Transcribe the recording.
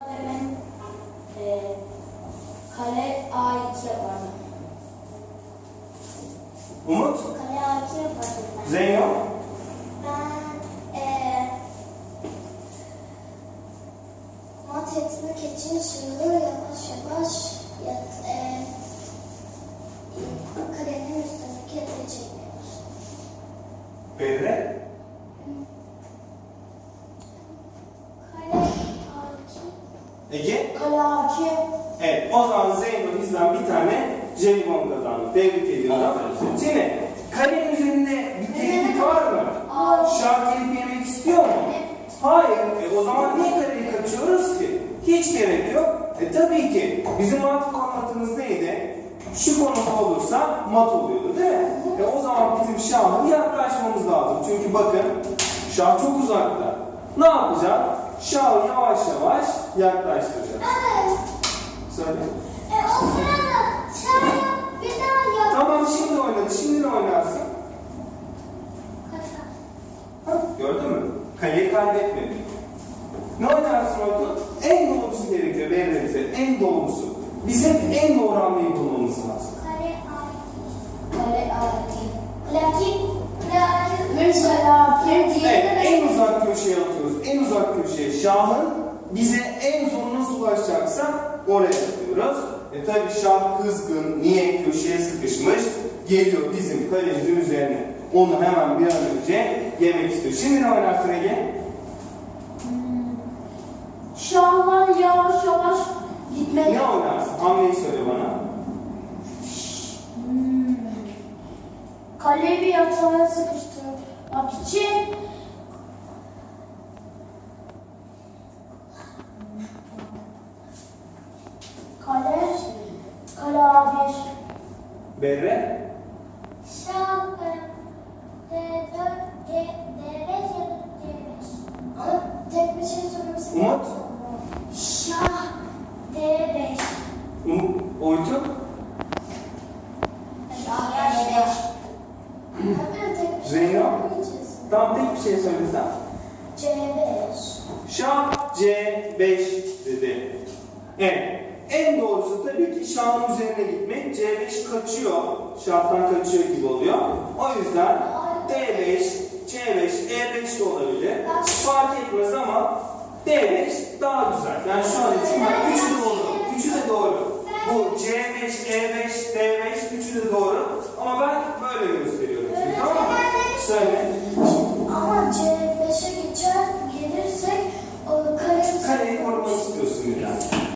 Ben e, kare A2 yapardım. Umut, Kare A2 yapardım ben. Zeyno, Ben e, mat etmek için şunu yavaş yavaş yat, e, karenin üstündeki yatağı çekiyoruz Kare A2. Ege. A2. Evet, o zaman Zeyno bizden bir tane jelibon kazandı. Tebrik ediyorum. Şimdi karenin üzerinde bir tehdit var mı? Hayır. Şark gelip yemek istiyor mu? Hayır. E, o zaman niye kareyi kaçıyoruz ki? Hiç gerek yok. E tabii ki bizim mat formatımız neydi? Şu konuda olursa mat oluyordu değil mi? E o zaman bizim şahı yaklaşmamız lazım. Çünkü bakın şah çok uzakta. Ne yapacağız? Şahı yavaş yavaş yaklaştıracağız. Evet. Söyle. E, o sırada şöyle bir daha yap. Tamam şimdi oynadı. Şimdi ne oynarsın? Kaçar. Ha, gördün mü? Kaleyi kaybetmedi. Ne oynarsın orada? En doğrusu gerekiyor vermemize. En doğrusu. Biz hep en doğru hamleyi bulmamız Evet, en uzak köşeye atıyoruz. En uzak köşeye. Şahın bize en son nasıl ulaşacaksa oraya atıyoruz. E tabi şah kızgın, niye köşeye sıkışmış, geliyor bizim kalemizin üzerine. Onu hemen bir an önce yemek istiyor. Şimdi ne oynarsın Ege? Şahlar yavaş yavaş gitmeli. Ne oynarsın? Hamleyi söyle bana. Hmm. Kaleyi bir için kale kale A1 Berre? Şah D4 C D5 ya da C5 Ama tek bir şey söylemesi Umut? Şah D5 Um, Oytu? Şah D5 Tabii tek Tam tek bir şey söylesem. C5. Şah C5 dedi. Evet. En doğrusu tabii ki şahın üzerine gitmek. C5 kaçıyor. Şahtan kaçıyor gibi oluyor. O yüzden D5, C5, E5 de olabilir. Fark etmez ama D5 daha güzel. Yani şu an için ben üçü de olur. Üçü de doğru. Bu C5, E5,